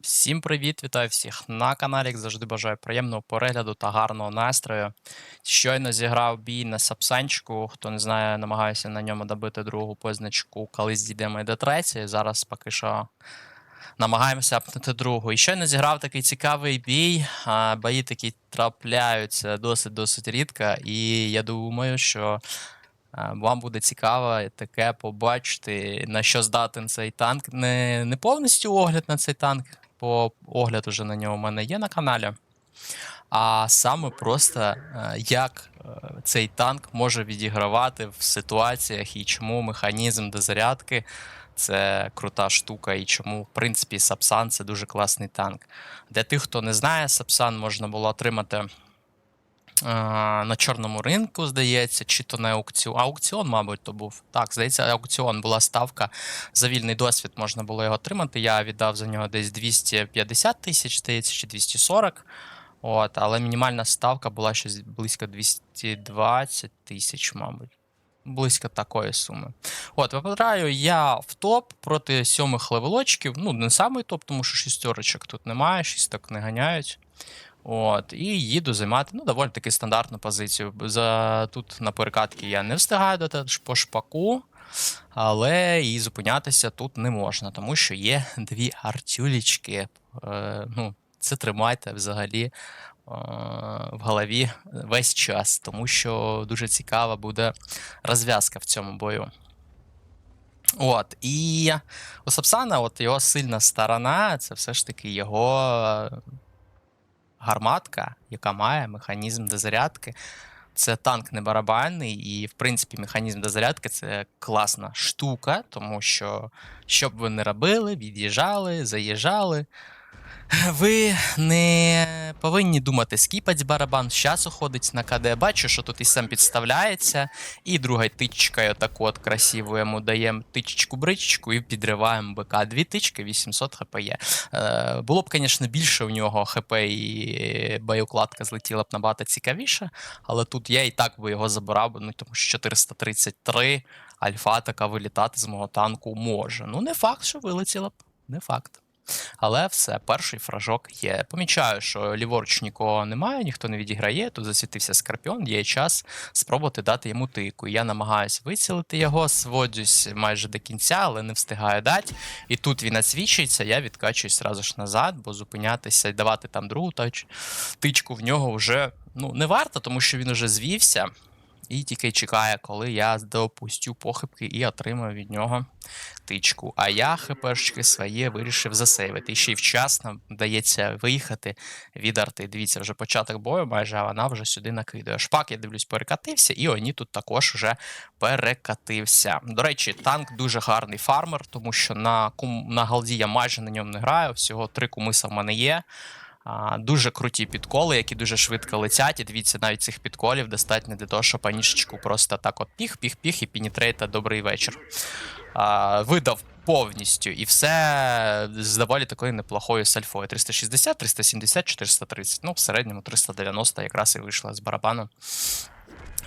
Всім привіт, вітаю всіх на каналі. Завжди бажаю приємного перегляду та гарного настрою. Щойно зіграв бій на Сапсанчику. Хто не знає, намагаюся на ньому добити другу позначку, колись дійдемо і до третьої. Зараз поки що намагаємося апнути другу. І щойно зіграв такий цікавий бій. Бої такі трапляються досить-досить рідко. І я думаю, що. Вам буде цікаво таке побачити, на що здатен цей танк. Не, не повністю огляд на цей танк, бо огляд уже на нього в мене є на каналі. А саме просто е, як е, цей танк може відігравати в ситуаціях і чому механізм дозарядки це крута штука, і чому, в принципі, Сапсан це дуже класний танк. Для тих, хто не знає, Сапсан можна було отримати на чорному ринку, здається, чи то на аукціон. Аукціон, мабуть, то був. Так, здається, аукціон була ставка. За вільний досвід можна було його отримати. Я віддав за нього десь 250 тисяч, здається, чи 240. От, але мінімальна ставка була щось близько 220 тисяч, мабуть. Близько такої суми. От, вибираю я в топ проти сьомих левелочків. Ну, не самий топ, тому що шістерочок тут немає, шісток не ганяють. От, і їду займати ну, доволі таки стандартну позицію. За, тут на перекатки я не встигаю дати по шпаку, але і зупинятися тут не можна, тому що є дві артюлічки. Е, ну, це тримайте взагалі е, в голові весь час, тому що дуже цікава буде розв'язка в цьому бою. От, і у Сапсана, от його сильна сторона, це все ж таки його гарматка, яка має механізм дозарядки. Це танк не барабанний, і, в принципі, механізм дозарядки це класна штука, тому що, що б ви не робили, від'їжджали, заїжджали. Ви не повинні думати, скіпать барабан, з часу ходить на КД. Бачу, що тут і сам підставляється, і друга тичка, отаку от красиву йому даємо тичечку-бричечку і підриваємо БК. Дві тички, 800 хп є. Е, було б, звісно, більше у нього хп і боєукладка злетіла б набагато цікавіше, але тут я і так би його забирав, ну тому що 433 альфа така вилітати з мого танку може. Ну, не факт, що вилетіла б, не факт. Але все, перший фражок є. Помічаю, що ліворуч нікого немає, ніхто не відіграє. Тут засвітився скорпіон, є час спробувати дати йому тику. Я намагаюся вицілити його, сводюсь майже до кінця, але не встигаю дати. І тут він освічується, я відкачуюсь зразу ж назад, бо зупинятися і давати там другу тач, тичку в нього вже ну, не варто, тому що він вже звівся. І тільки чекає, коли я допустю похибки і отримаю від нього тичку. А я хпшки своє вирішив засейвити. І ще й вчасно вдається виїхати від арти. Дивіться, вже початок бою, майже а вона вже сюди накидує. Шпак, я дивлюсь, перекатився, і Оні тут також вже перекатився. До речі, танк дуже гарний фармер, тому що на кум на галді я майже на ньому не граю. Всього три кумиса в мене є. А, Дуже круті підколи, які дуже швидко летять. І дивіться, навіть цих підколів достатньо для того, щоб панішечку просто так от піх-піх-піх і пінітрейта добрий вечір. А, Видав повністю і все з доволі такою неплохою сальфою. 360, 370, 430. Ну, в середньому 390 якраз і вийшла з барабану.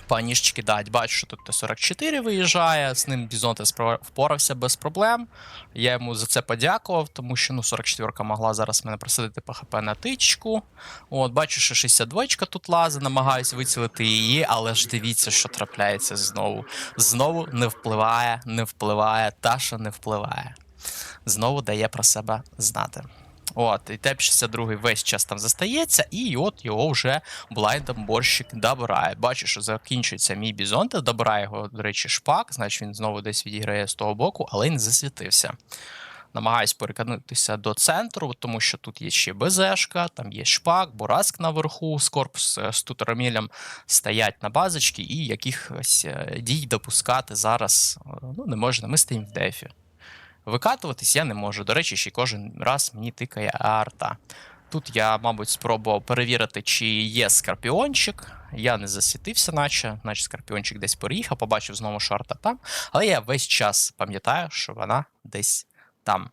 Панішечки дать. Бачу, що тут Т-44 виїжджає, з ним Бізонте впорався без проблем. Я йому за це подякував, тому що ну, 44-ка могла зараз мене присадити по ХП на тичку. От, бачу, що 62-ка тут лазить, намагаюсь вицілити її, але ж дивіться, що трапляється знову. Знову не впливає, не впливає, та що не впливає. Знову дає про себе знати. От, і ТЕП-62 весь час там застається, і от його вже блайндом борщик добирає. Бачу, що закінчується мій бізон, та добирає його, до речі, шпак, значить він знову десь відіграє з того боку, але не засвітився. Намагаюсь перекинутися до центру, тому що тут є ще БЗшка, там є шпак, Бураск наверху, Скорпус з тутеромілем стоять на базочці, і якихось е, дій допускати зараз е, ну, не можна. Ми стоїмо в дефі. Викатуватись я не можу. До речі, ще кожен раз мені тикає арта. Тут я, мабуть, спробував перевірити, чи є скорпіончик. Я не засвітився, наче, наче скорпіончик десь переїхав, побачив знову, що арта там. Але я весь час пам'ятаю, що вона десь там.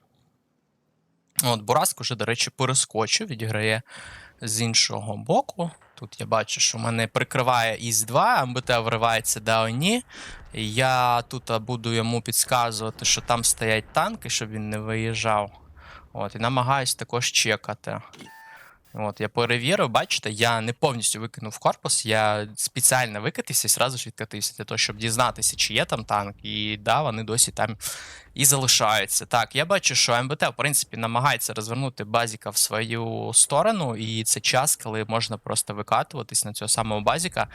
От, Бураск уже, до речі, перескочив, відіграє з іншого боку. Тут я бачу, що в мене прикриває ІС-2, МБТ вривається до Я тут буду йому підказувати, що там стоять танки, щоб він не виїжджав. От, і намагаюсь також чекати. От, я перевірив, бачите, я не повністю викинув корпус, я спеціально викатився і зразу ж відкатився для того, щоб дізнатися, чи є там танк. І да, вони досі там і залишаються. Так, я бачу, що МБТ, в принципі, намагається розвернути базіка в свою сторону, і це час, коли можна просто викатуватись на цього самого базіка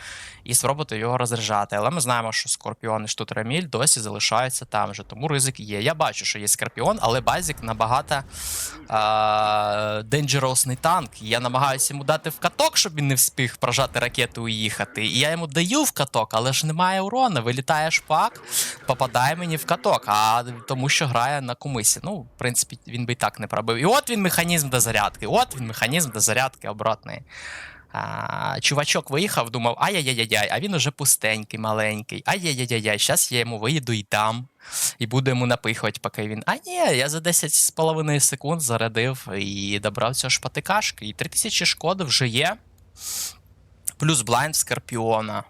і спробувати його розряджати. Але ми знаємо, що Скорпіон і Штутраміль досі залишаються там же, тому ризик є. Я бачу, що є Скорпіон, але базік набагато денджеросний танк. Я намагаюся йому дати в каток, щоб він не встиг прожати ракету і їхати. І я йому даю в каток, але ж немає урона. Вилітає шпак, попадає мені в каток, а тому що грає на кумисі. Ну, в принципі, він би і так не пробив. І от він механізм дозарядки. От він механізм дозарядки обратний. А, чувачок виїхав, думав, ай-яй-яй-яй, а він уже пустенький, маленький. Ай-яй-яй-яй, зараз я йому виїду і дам. І буду йому напихувати, поки він. А ні, я за 10,5 секунд зарядив і добрав цього шпатикашки. І 3000 шкоди вже є. Плюс блайнд Скорпіона.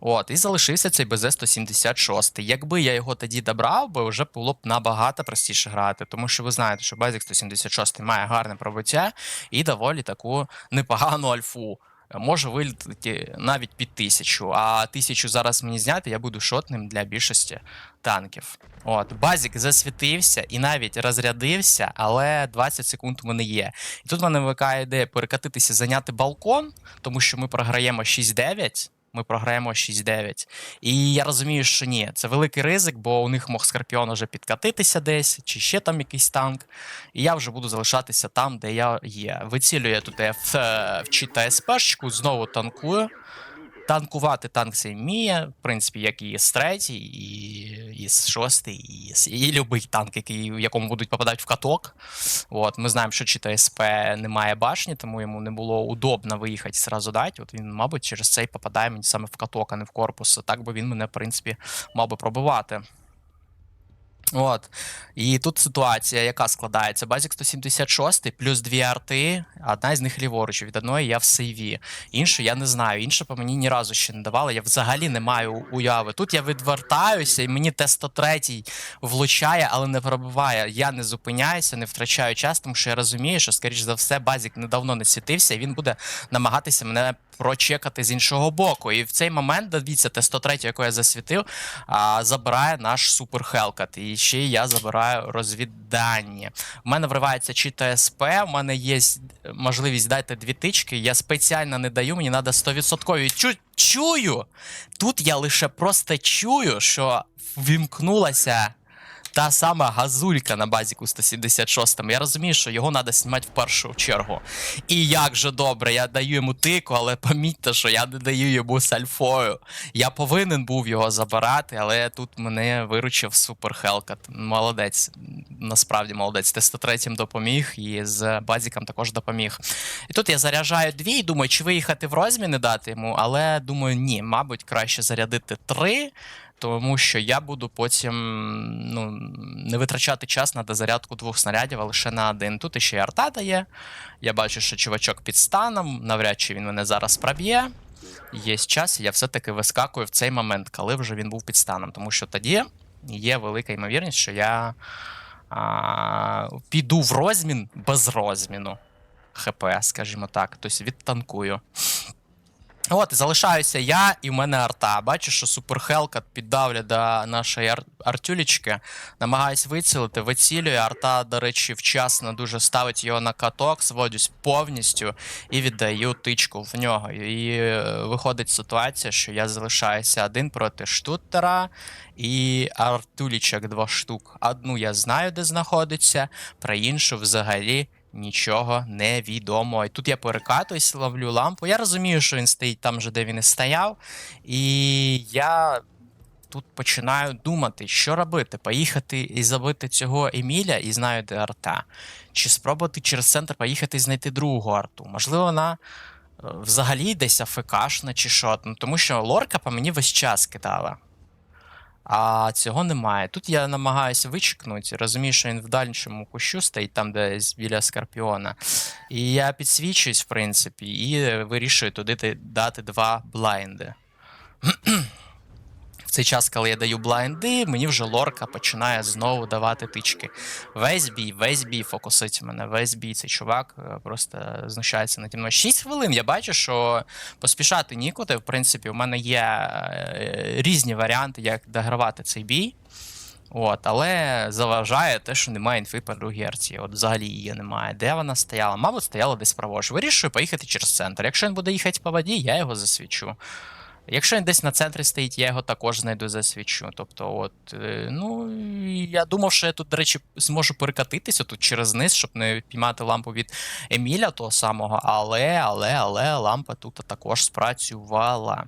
От, і залишився цей БЗ-176. Якби я його тоді добрав, би вже було б набагато простіше грати. Тому що ви знаєте, що Базік 176 має гарне пробиття і доволі таку непогану альфу. Може вилетіти навіть під тисячу, а тисячу зараз мені зняти, я буду шотним для більшості танків. От, базік засвітився і навіть розрядився, але 20 секунд у мене є. І тут в мене виникає ідея перекатитися, зайняти балкон, тому що ми програємо 6-9. Ми програємо 6-9. І я розумію, що ні, це великий ризик, бо у них мог Скорпіон вже підкатитися десь, чи ще там якийсь танк. І я вже буду залишатися там, де я є. Вицілює тут F в, е, знову танкую. Танкувати танк це вміє, в принципі, як і с 3 і, і с 6 і, з- і любий танк, який, в якому будуть попадати в каток. От, ми знаємо, що чита СП немає башні, тому йому не було удобно виїхати зразу дати. От він, мабуть, через це і попадає мені саме в каток, а не в корпус. Так би він мене, в принципі, мав би пробивати. От. І тут ситуація, яка складається: Базік 176 плюс дві арти, одна з них ліворуч, від одної я в сейві. Іншу я не знаю. Інша по мені ні разу ще не давала. Я взагалі не маю уяви. Тут я відвертаюся, і мені Т-103 влучає, але не пробиває. Я не зупиняюся, не втрачаю час, тому що я розумію, що, скоріш за все, базік недавно не світився, і він буде намагатися мене прочекати з іншого боку. І в цей момент, дивіться, Т-103, яку я засвітив, а, забирає наш супер Хелкат. І ще я забираю розвіддання. У мене вривається чи ТСП, у мене є можливість дати дві тички. Я спеціально не даю, мені треба 100%. Чу, чую! Тут я лише просто чую, що вімкнулася. Та сама газулька на базіку 176 Я розумію, що його треба знімати в першу чергу. І як же добре, я даю йому тику, але помітьте, що я не даю йому з альфою. Я повинен був його забирати, але тут мене виручив супер Хелкат. Молодець, насправді молодець. Т-103 допоміг і з базіком також допоміг. І тут я заряджаю дві і думаю, чи виїхати в розміни дати йому, але думаю, ні, мабуть, краще зарядити три. Тому що я буду потім ну, не витрачати час на дозарядку двох снарядів, а лише на один. Тут іще й арта дає. Я бачу, що чувачок під станом, навряд чи він мене зараз проб'є. Є час, і я все-таки вискакую в цей момент, коли вже він був під станом. Тому що тоді є велика ймовірність, що я а, піду в розмін без розміну. ХП, скажімо так, тобто відтанкую. От, залишаюся я, і в мене арта. Бачу, що суперхелка піддавлю до нашої ар- артюлічки. Намагаюсь вицілити, вицілюю. Арта, до речі, вчасно дуже ставить його на каток, зводюсь повністю і віддаю тичку в нього. І е, виходить ситуація, що я залишаюся один проти штуттера і артулічок два штук. Одну я знаю, де знаходиться, про іншу взагалі нічого не відомо. І тут я перекатуюсь, ловлю лампу. Я розумію, що він стоїть там же, де він і стояв. І я тут починаю думати, що робити: поїхати і забити цього Еміля і знаю, де арта. Чи спробувати через центр поїхати і знайти другу арту. Можливо, вона. е, Взагалі десь АФКшна чи що. Ну, тому що лорка по мені весь час кидала. А цього немає. Тут я намагаюся вичекнути, розумію, що він в дальнішому кущу стоїть, там, де біля Скорпіона. І я підсвічуюсь, в принципі, і вирішую туди дати два блайнди. Цей час, коли я даю блайнди, мені вже лорка починає знову давати тички. Весь бій, весь бій фокусить мене, весь бій цей чувак е, просто знущається наді мною. 6 хвилин. Я бачу, що поспішати нікуди. В принципі, у мене є е, різні варіанти, як догравати цей бій. От, але заважає те, що немає інфи по другій арті. От взагалі її немає. Де вона стояла? Мабуть, стояла десь праворуч. Вирішую поїхати через центр. Якщо він буде їхати по воді, я його засвічу. Якщо він десь на центрі стоїть, я його також знайду засвічу. Тобто, от, е, ну, я думав, що я тут, до речі, зможу перекатитися тут через низ, щоб не піймати лампу від Еміля того самого, але, але, але лампа тут також спрацювала.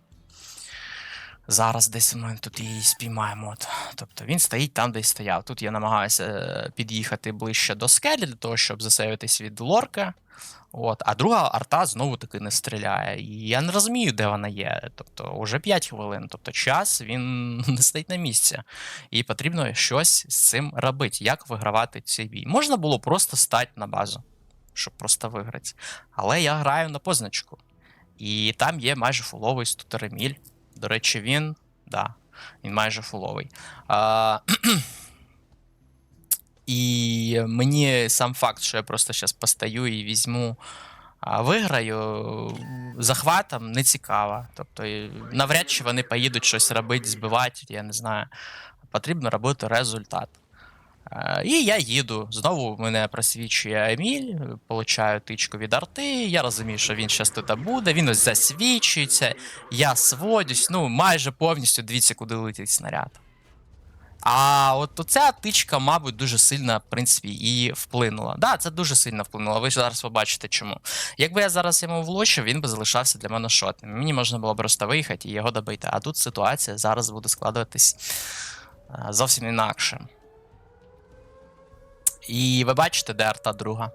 Зараз десь ми тут її спіймаємо. Тобто він стоїть там, де стояв. Тут я намагаюся е, під'їхати ближче до скелі для того, щоб засейвитись від лорка. От, а друга арта знову таки не стріляє. І я не розумію, де вона є. Тобто, вже 5 хвилин. Тобто, час він не стоїть на місці. І потрібно щось з цим робити. Як вигравати цей бій? Можна було просто стати на базу, щоб просто виграти. Але я граю на позначку. І там є майже фуловий стутереміль. До речі, він. Да, він майже фуловий. А, і мені сам факт, що я просто зараз постаю і візьму, а, виграю захватом не цікаво. Тобто, навряд чи вони поїдуть щось робити, збивати, я не знаю. Потрібно робити результат. Е, І я їду. Знову мене просвічує Еміль, получаю тичку від арти. Я розумію, що він зараз тут буде. Він ось засвічується. Я сводюсь. Ну, майже повністю дивіться, куди летить снаряд. А от ця тичка, мабуть, дуже сильно, в принципі, і вплинула. Да, це дуже сильно вплинуло. Ви зараз побачите, чому. Якби я зараз йому влучив, він би залишався для мене шотним. Мені можна було просто виїхати і його добити. А тут ситуація зараз буде складуватись е, зовсім інакше. І ви бачите, де арта друга?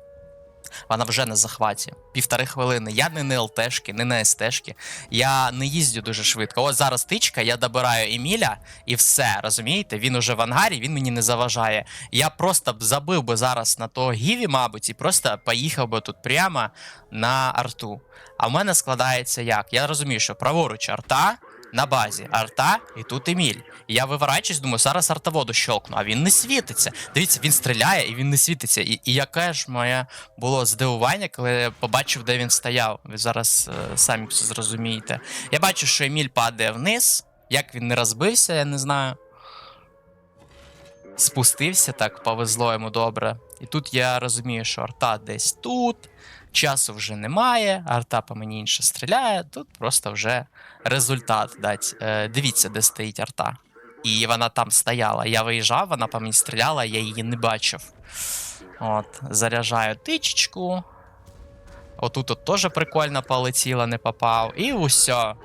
Вона вже на захваті. Півтори хвилини. Я не на ЛТшки, не на СТшки. Я не їздю дуже швидко. Ось зараз тичка, я добираю Еміля і все, розумієте? Він уже в ангарі, він мені не заважає. Я просто б забив би зараз на того Гіві, мабуть, і просто поїхав би тут прямо на арту. А в мене складається як? Я розумію, що праворуч арта. На базі арта, і тут Еміль. Я виворачуюсь, думаю, зараз артоводу щелкну, а він не світиться. Дивіться, він стріляє і він не світиться. І, і яке ж моє було здивування, коли я побачив, де він стояв. Ви зараз е, самі все зрозумієте. Я бачу, що Еміль падає вниз. Як він не розбився, я не знаю. Спустився так, повезло йому добре. І тут я розумію, що арта десь тут, часу вже немає, арта по мені інше стріляє. Тут просто вже результат дать. Е, дивіться, де стоїть арта. І вона там стояла. Я виїжджав, вона по мені стріляла, я її не бачив. От, заряджаю тичечку. Отут от теж прикольно полетіло, не попав. І усьо.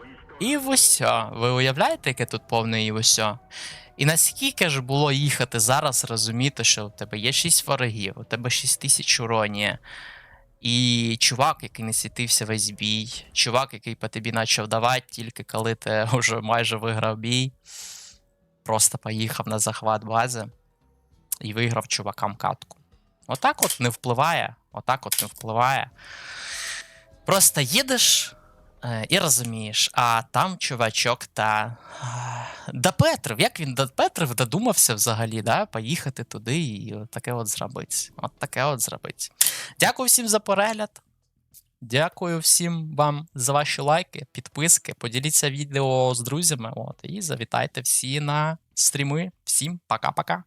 І усьо. Ви уявляєте, яке тут повне і усьо? І наскільки ж було їхати зараз, розуміти, що у тебе є 6 ворогів, у тебе 6 тисяч уроні. І чувак, який не світився весь бій, чувак, який по тобі почав давати, тільки коли ти вже майже виграв бій, просто поїхав на захват бази і виграв чувакам катку. Отак от не впливає. Отак от не впливає. Просто їдеш і розумієш, а там чувачок та. е, Допетрив. Як він допетрив, додумався взагалі, да, поїхати туди і от таке от зробити. От таке от зробити. Дякую всім за перегляд. Дякую всім вам за ваші лайки, підписки. Поділіться відео з друзями. От, і завітайте всі на стріми. Всім пока-пока.